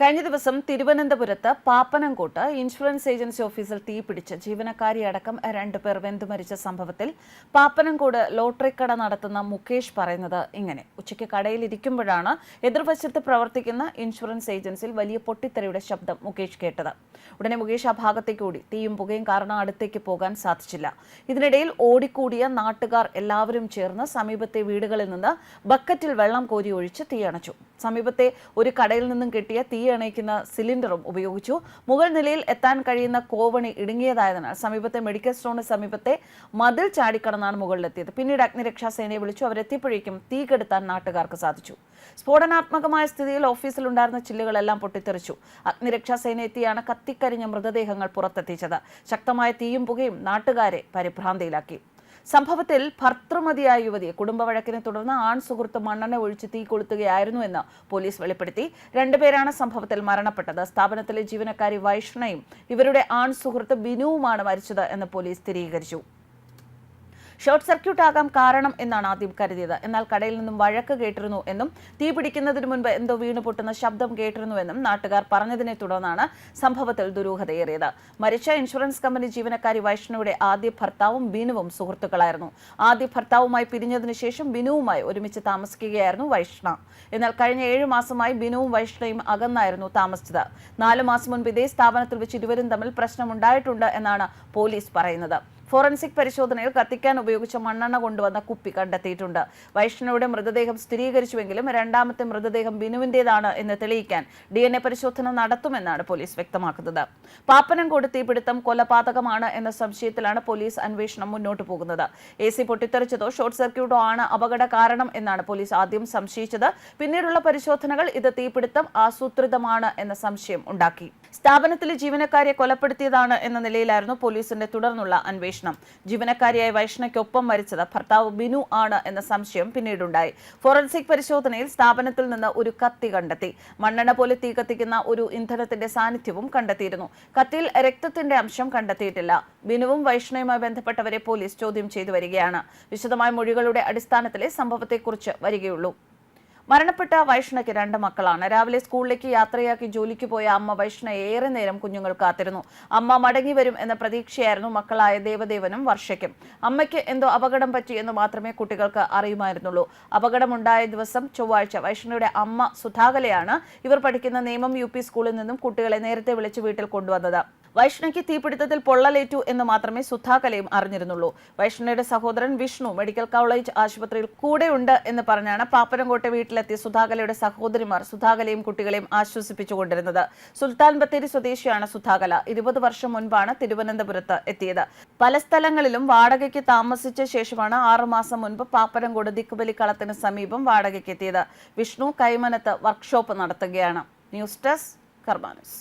കഴിഞ്ഞ ദിവസം തിരുവനന്തപുരത്ത് പാപ്പനംകോട്ട് ഇൻഷുറൻസ് ഏജൻസി ഓഫീസിൽ തീപിടിച്ച് ജീവനക്കാരിയടക്കം രണ്ടുപേർ വെന്തു മരിച്ച സംഭവത്തിൽ പാപ്പനംകോട് ലോട്ടറി കട നടത്തുന്ന മുകേഷ് പറയുന്നത് ഇങ്ങനെ. ഉച്ചയ്ക്ക് കടയിലിരിക്കുമ്പോഴാണ് എതിർവശത്ത് പ്രവർത്തിക്കുന്ന ഇൻഷുറൻസ് ഏജൻസിയിൽ വലിയ പൊട്ടിത്തെറിയുടെ ശബ്ദം മുകേഷ് കേട്ടത്. ഉടനെ മുകേഷ് ആ ഭാഗത്തേക്ക് ഓടി. തീയും പുകയും കാരണം അടുത്തേക്ക് പോകാൻ സാധിച്ചില്ല. ഇതിനിടയിൽ ഓടിക്കൂടിയ നാട്ടുകാർ എല്ലാവരും ചേർന്ന് സമീപത്തെ വീടുകളിൽ നിന്ന് ബക്കറ്റിൽ വെള്ളം കോരി ഒഴിച്ച് തീയണച്ചു സമീപത്തെ ഒരു കടയിൽ നിന്നും കിട്ടിയ തീ അണയ്ക്കുന്ന സിലിണ്ടറും ഉപയോഗിച്ചു. മുകൾ നിലയിൽ എത്താൻ കഴിയുന്ന കോവണി ഇടുങ്ങിയതായതിനാൽ സമീപത്തെ മെഡിക്കൽ സ്റ്റോറിന് സമീപത്തെ മതിൽ ചാടിക്കടന്നാണ് മുകളിലെത്തിയത്. പിന്നീട് അഗ്നിരക്ഷാ സേനയെ വിളിച്ചു അവരെത്തിയപ്പോഴേക്കും തീ കെടുത്താൻ നാട്ടുകാർക്ക് സാധിച്ചു. സ്ഫോടനാത്മകമായ സ്ഥിതിയിൽ ഓഫീസിലുണ്ടായിരുന്ന ചില്ലുകളെല്ലാം പൊട്ടിത്തെറിച്ചു. അഗ്നിരക്ഷാ സേന എത്തിയാണ് കത്തിക്കരിഞ്ഞ മൃതദേഹങ്ങൾ പുറത്തെത്തിച്ചത്. ശക്തമായ തീയും പുകയും നാട്ടുകാരെ പരിഭ്രാന്തിയിലാക്കി. സംഭവത്തിൽ ഭർത്തൃമതിയായ യുവതിയെ കുടുംബവഴക്കിനെ തുടർന്ന് ആൺ സുഹൃത്ത് മണ്ണെണ്ണ ഒഴിച്ച് തീ കൊളുത്തുകയായിരുന്നുവെന്ന് പോലീസ് വെളിപ്പെടുത്തി. രണ്ടുപേരാണ് സംഭവത്തിൽ മരണപ്പെട്ടത്. സ്ഥാപനത്തിലെ ജീവനക്കാരി വൈഷ്ണയും ഇവരുടെ ആൺ സുഹൃത്ത് ബിനുവുമാണ് മരിച്ചത് എന്ന് പോലീസ് സ്ഥിരീകരിച്ചു. ഷോർട്ട് സർക്യൂട്ട് ആകാം കാരണം എന്നാണ് ആദ്യം കരുതിയത്. എന്നാൽ കടയിൽ നിന്നും വഴക്ക് കേട്ടിരുന്നു എന്നും തീ പിടിക്കുന്നതിന് മുൻപ് എന്തോ വീണു പൊട്ടുന്ന ശബ്ദം കേട്ടിരുന്നുവെന്നും നാട്ടുകാർ പറഞ്ഞതിനെ തുടർന്നാണ് സംഭവത്തിൽ ദുരൂഹതയേറിയത്. മരിച്ച ഇൻഷുറൻസ് കമ്പനി ജീവനക്കാരി വൈഷ്ണവയുടെ ആദ്യ ഭർത്താവും ബിനുവും സുഹൃത്തുക്കളായിരുന്നു. ആദ്യ ഭർത്താവുമായി പിരിഞ്ഞതിനു ശേഷം ബിനുവുമായി ഒരുമിച്ച് താമസിക്കുകയായിരുന്നു വൈഷ്ണ. എന്നാൽ കഴിഞ്ഞ ഏഴു മാസമായി ബിനുവും വൈഷ്ണയും അകന്നായിരുന്നു താമസിച്ചത്. നാലു മാസം മുൻപ് ഇതേ സ്ഥാപനത്തിൽ വെച്ച് ഇരുവരും തമ്മിൽ പ്രശ്നമുണ്ടായിട്ടുണ്ട് എന്നാണ് പോലീസ് പറയുന്നത്. ഫോറൻസിക് പരിശോധനയിൽ കത്തിക്കാൻ ഉപയോഗിച്ച മണ്ണെണ്ണ കൊണ്ടുവന്ന കുപ്പി കണ്ടെത്തിയിട്ടുണ്ട്. വൈഷ്ണവയുടെ മൃതദേഹം സ്ഥിരീകരിച്ചുവെങ്കിലും രണ്ടാമത്തെ മൃതദേഹം ബിനുവിന്റേതാണ് എന്ന് തെളിയിക്കാൻ ഡി പരിശോധന നടത്തുമെന്നാണ് പോലീസ് വ്യക്തമാക്കുന്നത്. പാപ്പനംകോട് തീപിടുത്തം കൊലപാതകമാണ് എന്ന സംശയത്തിലാണ് പോലീസ് അന്വേഷണം മുന്നോട്ട് പോകുന്നത്. എ സി പൊട്ടിത്തെറിച്ചതോ ഷോർട്ട് സർക്യൂട്ടോ ആണ് അപകട കാരണം എന്നാണ് പോലീസ് ആദ്യം സംശയിച്ചത്. പിന്നീടുള്ള പരിശോധനകൾ ഇത് തീപിടുത്തം ആസൂത്രിതമാണ് എന്ന സംശയം ഉണ്ടാക്കി. സ്ഥാപനത്തിലെ ജീവനക്കാരെ കൊലപ്പെടുത്തിയതാണ് എന്ന നിലയിലായിരുന്നു പോലീസിന്റെ തുടർന്നുള്ള അന്വേഷണം. ജീവനക്കാരിയായ വൈഷ്ണയ്ക്കൊപ്പം മരിച്ചത് ഭർത്താവ് ബിനു ആണ് എന്ന സംശയം പിന്നീടുണ്ടായി. ഫോറൻസിക് പരിശോധനയിൽ സ്ഥാപനത്തിൽ നിന്ന് ഒരു കത്തി കണ്ടെത്തി. മണ്ണെണ്ണ പോലെ തീ കത്തിക്കുന്ന ഒരു ഇന്ധനത്തിന്റെ സാന്നിധ്യവും കണ്ടെത്തിയിരുന്നു. കത്തിയിൽ രക്തത്തിന്റെ അംശം കണ്ടെത്തിയിട്ടില്ല. ബിനുവും വൈഷ്ണയുമായി ബന്ധപ്പെട്ടവരെ പോലീസ് ചോദ്യം ചെയ്തു വരികയാണ്. വിശദമായ മൊഴികളുടെ അടിസ്ഥാനത്തിലെ സംഭവത്തെക്കുറിച്ച് വരികയുള്ളൂ. മരണപ്പെട്ട വൈഷ്ണയ്ക്ക് രണ്ട് മക്കളാണ്. രാവിലെ സ്കൂളിലേക്ക് യാത്രയാക്കി ജോലിക്ക് പോയ അമ്മ വൈഷ്ണ ഏറെ നേരം കുഞ്ഞുങ്ങൾ കാത്തിരുന്നു. അമ്മ മടങ്ങി വരും എന്ന പ്രതീക്ഷയായിരുന്നു മക്കളായ ദേവദേവനും വർഷയ്ക്കും. അമ്മയ്ക്ക് എന്തോ അപകടം പറ്റി എന്ന് മാത്രമേ കുട്ടികൾക്ക് അറിയുമായിരുന്നുള്ളൂ. അപകടമുണ്ടായ ദിവസം ചൊവ്വാഴ്ച വൈഷ്ണയുടെ അമ്മ സുധാകലയാണ് ഇവർ പഠിക്കുന്ന നിയമം യു സ്കൂളിൽ നിന്നും കുട്ടികളെ നേരത്തെ വിളിച്ച് വീട്ടിൽ കൊണ്ടുവന്നത്. വൈഷ്ണയ്ക്ക് തീപിടുത്തത്തിൽ പൊള്ളലേറ്റു എന്ന് മാത്രമേ സുധാകലയും അറിഞ്ഞിരുന്നുള്ളൂ. വൈഷ്ണയുടെ സഹോദരൻ വിഷ്ണു മെഡിക്കൽ കോളേജ് ആശുപത്രിയിൽ കൂടെയുണ്ട് എന്ന് പറഞ്ഞാണ് പാപ്പനംകോട്ടെ വീട്ടിലെത്തിയ സുധാകലയുടെ സഹോദരിമാർ സുധാകലയും കുട്ടികളെയും ആശ്വസിപ്പിച്ചുകൊണ്ടിരുന്നത്. സുൽത്താൻ ബത്തേരി സ്വദേശിയാണ് സുധാകല. ഇരുപത് വർഷം മുൻപാണ് തിരുവനന്തപുരത്ത് എത്തിയത്. പല സ്ഥലങ്ങളിലും വാടകയ്ക്ക് താമസിച്ച ശേഷമാണ് ആറുമാസം മുൻപ് പാപ്പനംകോട് ദിക്കുബലിക്കളത്തിന് സമീപം വാടകയ്ക്ക് എത്തിയത്. വിഷ്ണു കൈമനത്ത് വർക്ക്ഷോപ്പ് നടത്തുകയാണ്. News desk കർമാനസ്